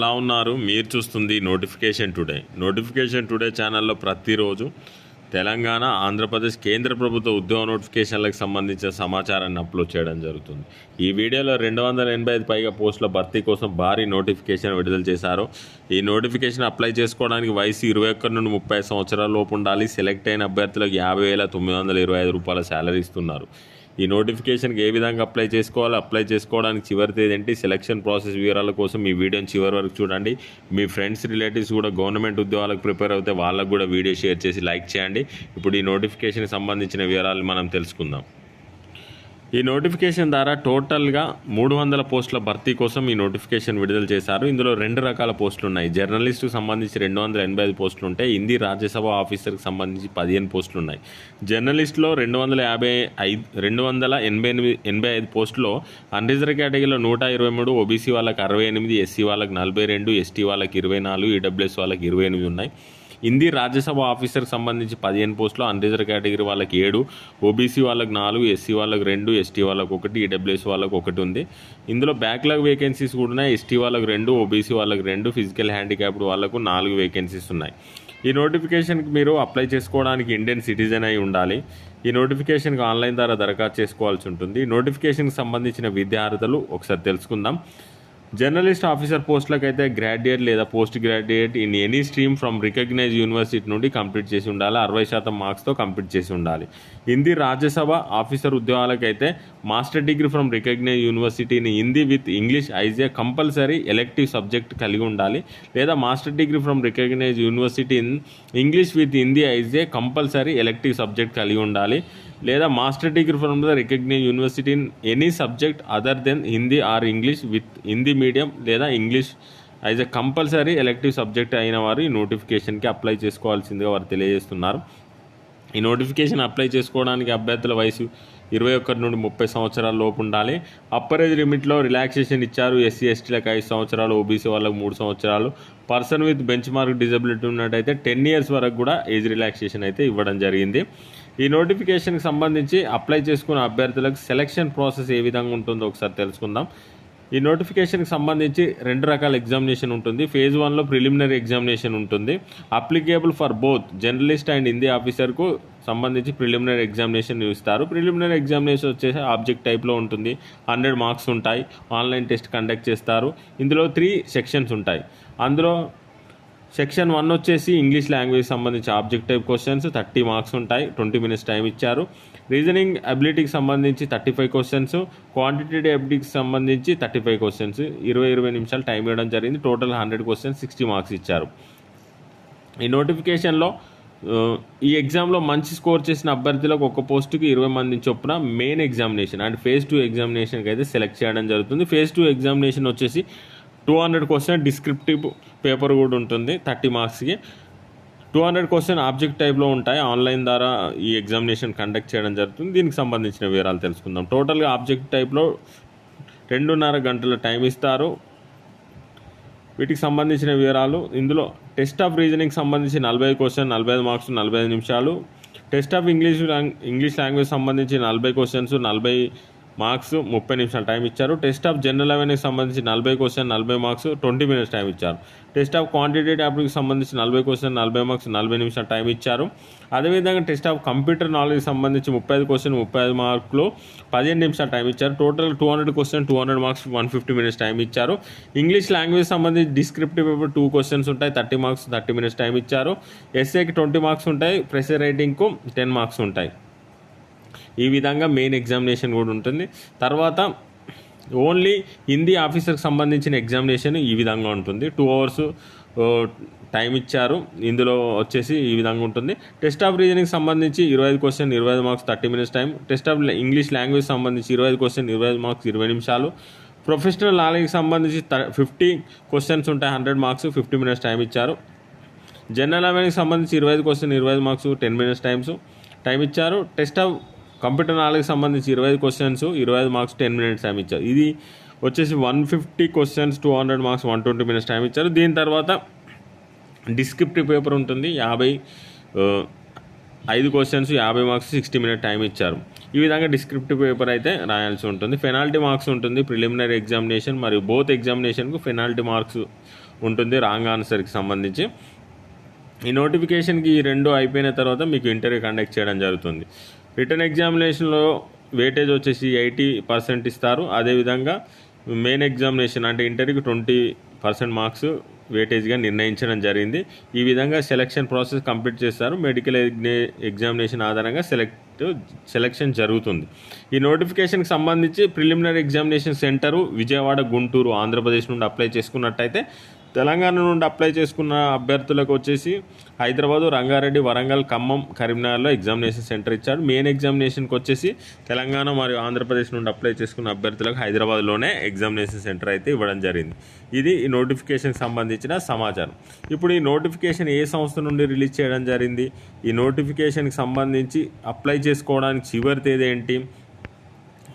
ఎలా ఉన్నారు? మీరు చూస్తుంది నోటిఫికేషన్ టుడే. నోటిఫికేషన్ టుడే ఛానల్లో ప్రతిరోజు తెలంగాణ ఆంధ్రప్రదేశ్ కేంద్ర ప్రభుత్వ ఉద్యోగ నోటిఫికేషన్లకు సంబంధించిన సమాచారాన్ని అప్లోడ్ చేయడం జరుగుతుంది. ఈ వీడియోలో రెండు వందల ఎనభై ఐదు పైగా పోస్టుల భర్తీ కోసం భారీ నోటిఫికేషన్ విడుదల చేశారు. ఈ నోటిఫికేషన్ అప్లై చేసుకోవడానికి వయసు ఇరవై ఒక్కటి నుండి ముప్పై సంవత్సరాల లోపు ఉండాలి. సెలెక్ట్ అయిన అభ్యర్థులకు యాభై వేల తొమ్మిది వందల ఇరవై ఐదు రూపాయల శాలరీ ఇస్తున్నారు. ఈ నోటిఫికేషన్కి ఏ విధంగా అప్లై చేసుకోవాలి అప్లై చేసుకోవడానికి చివరి తేదీ ఏంటి సెలక్షన్ ప్రాసెస్ వివరాల కోసం ఈ వీడియోని చివరి వరకు చూడండి. మీ ఫ్రెండ్స్ రిలేటివ్స్ కూడా గవర్నమెంట్ ఉద్యోగాలకు ప్రిపేర్ అవుతే వాళ్ళకు కూడా వీడియో షేర్ చేసి లైక్ చేయండి. ఇప్పుడు ఈ నోటిఫికేషన్కి సంబంధించిన వివరాలు మనం తెలుసుకుందాం. ఈ నోటిఫికేషన్ ద్వారా టోటల్గా మూడు వందల పోస్టుల భర్తీ కోసం ఈ నోటిఫికేషన్ విడుదల చేశారు. ఇందులో రెండు రకాల పోస్టులు ఉన్నాయి. జర్నలిస్టుకు సంబంధించి రెండు వందల ఎనభై ఐదు పోస్టులు ఉంటాయి. హిందీ రాజ్యసభ ఆఫీసర్కి సంబంధించి పదిహేను పోస్టులు ఉన్నాయి. జర్నలిస్టులో రెండు వందల యాభై ఐదు రెండు వందల ఎనభై ఎనిమిది ఎనభై ఐదు పోస్టులో అన్రిజర్వ్ కేటగిరీలో నూట ఇరవై మూడు ఓబీసీ వాళ్ళకి అరవై ఎనిమిది ఎస్సీ వాళ్ళకి నలభై రెండు ఎస్టీ వాళ్ళకి ఇరవై నాలుగు ఈడబ్ల్యూఎస్ వాళ్ళకి ఇరవై ఎనిమిది ఉన్నాయి. హిందీ రాజ్యసభ ఆఫీసర్కి సంబంధించి పదిహేను పోస్టులు అన్రిజర్వ్ కేటగిరీ వాళ్ళకి ఏడు ఓబీసీ వాళ్ళకి నాలుగు ఎస్సీ వాళ్ళకి రెండు ఎస్టీ వాళ్ళకి ఒకటి ఈడబ్ల్యూఎస్ వాళ్ళకి ఒకటి ఉంది. ఇందులో బ్యాక్లాగ్ వేకెన్సీస్ కూడా ఉన్నాయి. ఎస్టీ వాళ్ళకి రెండు ఓబీసీ వాళ్ళకి రెండు ఫిజికల్ హ్యాండిక్యాప్డ్ వాళ్ళకు నాలుగు వేకెన్సీస్ ఉన్నాయి. ఈ నోటిఫికేషన్కి మీరు అప్లై చేసుకోవడానికి ఇండియన్ సిటిజన్ అయి ఉండాలి. ఈ నోటిఫికేషన్కి ఆన్లైన్ ద్వారా దరఖాస్తు చేసుకోవాల్సి ఉంటుంది. నోటిఫికేషన్కి సంబంధించిన విద్యార్థులు ఒకసారి తెలుసుకుందాం. జర్నలిస్ట్ ఆఫీసర్ పోస్టులకు అయితే గ్రాడ్యుయేట్ లేదా post graduate in any stream from recognise university నుండి కంప్లీట్ చేసి ఉండాలి. అరవై శాతం మార్క్స్తో కంప్లీట్ చేసి ఉండాలి. హిందీ రాజ్యసభ ఆఫీసర్ ఉద్యోగాలకైతే మాస్టర్ డిగ్రీ ఫ్రమ్ రికగ్నైజ్ యూనివర్సిటీని Hindi with English as a compulsory elective subject కలిగి ఉండాలి. లేదా master degree from recognise university in English with Hindi as a compulsory elective subject కలిగి ఉండాలి. లేదా master degree from the recognise university in any subject other than Hindi or English with Hindi medium లేదా English as a compulsory elective subject అయిన వారు ఈ నోటిఫికేషన్కి apply చేసుకోవాల్సిందిగా వారు తెలియజేస్తున్నారు. ఈ నోటిఫికేషన్ అప్లై చేసుకోవడానికి అభ్యర్థుల వయసు ఇరవై ఒకటి నుండి ముప్పై సంవత్సరాల లోపు ఉండాలి. అప్పర్ ఏజ్ లిమిట్లో రిలాక్సేషన్ ఇచ్చారు ఎస్సీ ఎస్టీలకు ఐదు సంవత్సరాలు ఓబీసీ వాళ్ళకు మూడు సంవత్సరాలు. Person with benchmark disability ఉన్నట్టయితే టెన్ ఇయర్స్ వరకు కూడా ఏజ్ రిలాక్సేషన్ అయితే ఇవ్వడం జరిగింది. ఈ నోటిఫికేషన్కి సంబంధించి అప్లై చేసుకున్న అభ్యర్థులకు సెలక్షన్ ప్రాసెస్ ఏ విధంగా ఉంటుందో ఒకసారి తెలుసుకుందాం. ఈ నోటిఫికేషన్కి సంబంధించి రెండు రకాల ఎగ్జామినేషన్ ఉంటుంది. ఫేజ్ వన్లో ప్రిలిమినరీ ఎగ్జామినేషన్ ఉంటుంది. Applicable for both journalist and Hindi ఆఫీసర్కు సంబంధించి ప్రిలిమినరీ ఎగ్జామినేషన్ ఇస్తారు. ప్రిలిమినరీ ఎగ్జామినేషన్ వచ్చేసి ఆబ్జెక్ట్ టైప్లో ఉంటుంది. హండ్రెడ్ మార్క్స్ ఉంటాయి. ఆన్లైన్ టెస్ట్ కండక్ట్ చేస్తారు. ఇందులో త్రీ సెక్షన్స్ ఉంటాయి. అందులో సెక్షన్ వన్ వచ్చేసి ఇంగ్లీష్ లాంగ్వేజ్ సంబంధించి object type questions thirty marks ఉంటాయి. ట్వంటీ మినిట్స్ టైం ఇచ్చారు. రీజనింగ్ అబిలిటీకి సంబంధించి థర్టీ ఫైవ్ క్వశ్చన్స్ క్వాంటిటేటివ్ అబిలిటీకి సంబంధించి థర్టీ ఫైవ్ క్వశ్చన్స్. ఇరవై ఇరవై నిమిషాలు టైం ఇవ్వడం జరిగింది. Total hundred questions sixty marks ఇచ్చారు. ఈ నోటిఫికేషన్లో ఈ ఎగ్జామ్లో మంచి స్కోర్ చేసిన అభ్యర్థులకు ఒక పోస్టుకి ఇరవై మంది చొప్పున main examination and phase two ఎగ్జామినేషన్కి అయితే సెలెక్ట్ చేయడం జరుగుతుంది. ఫేజ్ టూ ఎగ్జామినేషన్ వచ్చేసి two hundred question descriptive paper కూడా ఉంటుంది థర్టీ మార్క్స్కి. టూ హండ్రెడ్ క్వశ్చన్ ఆబ్జెక్ట్ టైప్లో ఉంటాయి. ఆన్లైన్ ద్వారా ఈ ఎగ్జామినేషన్ కండక్ట్ చేయడం జరుగుతుంది. దీనికి సంబంధించిన వివరాలు తెలుసుకుందాం. టోటల్గా ఆబ్జెక్ట్ టైప్లో రెండున్నర గంటల టైం ఇస్తారు. వీటికి సంబంధించిన వివరాలు ఇందులో టెస్ట్ ఆఫ్ రీజనింగ్ సంబంధించి నలభై క్వశ్చన్ నలభై ఐదు మార్క్స్ నలభై ఐదు నిమిషాలు. Test of English long English language సంబంధించి నలభై క్వశ్చన్స్ నలభై మార్క్స్ ముప్పై నిమిషాలు టైం ఇచ్చారు. టెస్ట్ ఆఫ్ జనరల్ అవేర్నెస్ సంబంధించి నలభై క్వశ్చన్ నలభై మార్క్స్ ట్వంటీ మినిట్స్ టైం ఇచ్చారు. టెస్ట్ ఆఫ్ క్వాంటిటేటివ్ యాప్కి సంబంధించి నలభై క్వశ్చన్ నలభై మార్క్స్ నలభై నిమిషాలు టైం ఇచ్చారు. అదేవిధంగా టెస్ట్ ఆఫ్ కంప్యూటర్ నాలెడ్జ్ సంబంధించి ముప్పై ఐదు క్వశ్చన్ ముప్పై ఐదు మార్కులు పదిహేను నిమిషాలు టైం ఇచ్చారు. Total two hundred question two hundred marks one fifty minutes time ఇచ్చారు. ఇంగ్లీష్ లాంగ్వేజ్ సంబంధించి డిస్క్రిప్టివ్ పేపర్ టూ క్వశ్చన్స్ ఉంటాయి. Thirty marks thirty minutes time ఇచ్చారు. ఎస్ఏకి ట్వంటీ మార్క్స్ ఉంటాయి. ప్రెషర్ రైటింగ్కు టెన్ మార్క్స్ ఉంటాయి. ఈ విధంగా మెయిన్ ఎగ్జామినేషన్ కూడా ఉంటుంది. తర్వాత ఓన్లీ హిందీ ఆఫీసర్కి సంబంధించిన ఎగ్జామినేషన్ ఈ విధంగా ఉంటుంది. టూ అవర్స్ టైం ఇచ్చారు. ఇందులో వచ్చేసి ఈ విధంగా ఉంటుంది. టెస్ట్ ఆఫ్ రీజనింగ్ సంబంధించి ఇరవై ఐదు క్వశ్చన్ ఇరవై ఐదు marks thirty minutes time test of English language సంబంధించి ఇరవై ఐదు క్వశ్చన్ ఇరవై ఐదు మార్క్స్ ఇరవై నిమిషాలు. ప్రొఫెషనల్ నాలెడ్జ్కి సంబంధించి ఫిఫ్టీ క్వశ్చన్స్ ఉంటాయి hundred marks fifty minutes time ఇచ్చారు. జనరల్ అవేర్నెస్కి సంబంధించి ఇరవై ఐదు క్వశ్చన్ ఇరవై ఐదు marks ten minutes times time ఇచ్చారు. టెస్ట్ ఆఫ్ కంప్యూటర్ నాలుగు సంబంధించి ఇరవై ఐదు క్వశ్చన్స్ ఇరవై ఐదు మార్క్స్ టెన్ మినిట్స్ టైం ఇచ్చారు. ఇది వచ్చేసి one fifty questions two hundred marks one twenty minutes time ఇచ్చారు. దీని తర్వాత డిస్క్రిప్టివ్ పేపర్ ఉంటుంది. యాభై ఐదు క్వశ్చన్స్ యాభై మార్క్స్ సిక్స్టీ మినిట్ టైం ఇచ్చారు. ఈ విధంగా డిస్క్రిప్టివ్ పేపర్ అయితే రాయాల్సి ఉంటుంది. పెనాల్టీ మార్క్స్ ఉంటుంది. ప్రిలిమినరీ ఎగ్జామినేషన్ మరియు బోత్ ఎగ్జామినేషన్కు పెనాల్టీ మార్క్స్ ఉంటుంది. రాంగ్ ఆన్సర్కి సంబంధించి. ఈ నోటిఫికేషన్కి ఈ రెండు అయిపోయిన తర్వాత మీకు ఇంటర్వ్యూ కండక్ట్ చేయడం జరుగుతుంది. రిటర్న్ ఎగ్జామినేషన్లో వెయిటేజ్ వచ్చేసి ఎయిటీ పర్సెంట్ ఇస్తారు. అదేవిధంగా మెయిన్ ఎగ్జామినేషన్ అంటే ఇంటర్వ్యూకి ట్వంటీ పర్సెంట్ మార్క్స్ వెయిటేజ్గా నిర్ణయించడం జరిగింది. ఈ విధంగా సెలక్షన్ ప్రాసెస్ కంప్లీట్ చేస్తారు మెడికల్ ఎగ్జామినేషన్ ఆధారంగా సెలెక్ట్ సెలక్షన్ జరుగుతుంది. ఈ నోటిఫికేషన్కి సంబంధించి preliminary examination centre Vijayawada Guntur Andhra Pradesh నుండి అప్లై చేసుకున్నట్టయితే తెలంగాణ నుండి అప్లై చేసుకున్న అభ్యర్థులకు వచ్చేసి హైదరాబాదు రంగారెడ్డి వరంగల్ ఖమ్మం కరీంనగర్లో ఎగ్జామినేషన్ సెంటర్ ఇచ్చాడు మెయిన్ ఎగ్జామినేషన్కి వచ్చేసి తెలంగాణ మరియు ఆంధ్రప్రదేశ్ నుండి అప్లై చేసుకున్న అభ్యర్థులకు హైదరాబాద్లోనే ఎగ్జామినేషన్ సెంటర్ అయితే ఇవ్వడం జరిగింది. ఇది ఈ నోటిఫికేషన్కి సంబంధించిన సమాచారం. ఇప్పుడు ఈ నోటిఫికేషన్ ఏ సంస్థ నుండి రిలీజ్ చేయడం జరిగింది? ఈ నోటిఫికేషన్కి సంబంధించి అప్లై చేసుకోవడానికి చివరి తేదీ ఏంటి?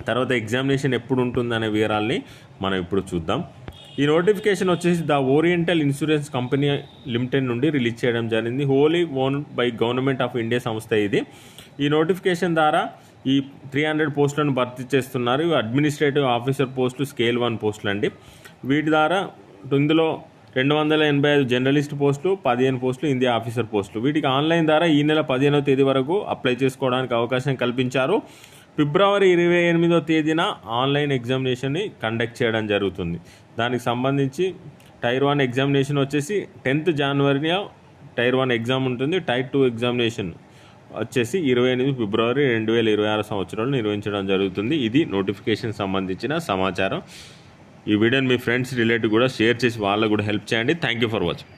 తర్వాత ఎగ్జామినేషన్ ఎప్పుడు ఉంటుందనే వివరాల్ని మనం ఇప్పుడు చూద్దాం. ఈ నోటిఫికేషన్ వచ్చేసి the oriental insurance company limited నుండి రిలీజ్ చేయడం జరిగింది. Wholly own by government of India సంస్థ ఇది. ఈ నోటిఫికేషన్ ద్వారా ఈ త్రీ హండ్రెడ్ పోస్టులను భర్తీ చేస్తున్నారు. ఇవి అడ్మినిస్ట్రేటివ్ ఆఫీసర్ పోస్టులు స్కేల్ వన్ పోస్టులు అండి. వీటి ద్వారా ఇందులో రెండు వందల ఎనభై ఐదు జర్నలిస్ట్ పోస్టులు పదిహేను పోస్టులు ఇండియా ఆఫీసర్ పోస్టులు. వీటికి ఆన్లైన్ ద్వారా ఈ నెల పదిహేనవ తేదీ వరకు అప్లై చేసుకోవడానికి అవకాశం కల్పించారు. ఫిబ్రవరి ఇరవై ఎనిమిదో తేదీన ఆన్లైన్ ఎగ్జామినేషన్ని కండక్ట్ చేయడం జరుగుతుంది. దానికి సంబంధించి టైర్ వన్ ఎగ్జామినేషన్ వచ్చేసి టెన్త్ జనవరిలో టైర్ వన్ ఎగ్జామ్ ఉంటుంది. టైర్ టూ ఎగ్జామినేషన్ వచ్చేసి ఇరవై ఎనిమిది ఫిబ్రవరి రెండు వేల ఇరవై ఆరు సంవత్సరంలో నిర్వహించడం జరుగుతుంది. ఇది నోటిఫికేషన్ సంబంధించిన సమాచారం. ఈ వీడియోని మీ ఫ్రెండ్స్ రిలేటివ్ కూడా షేర్ చేసి వాళ్ళకు కూడా హెల్ప్ చేయండి. Thank you for watching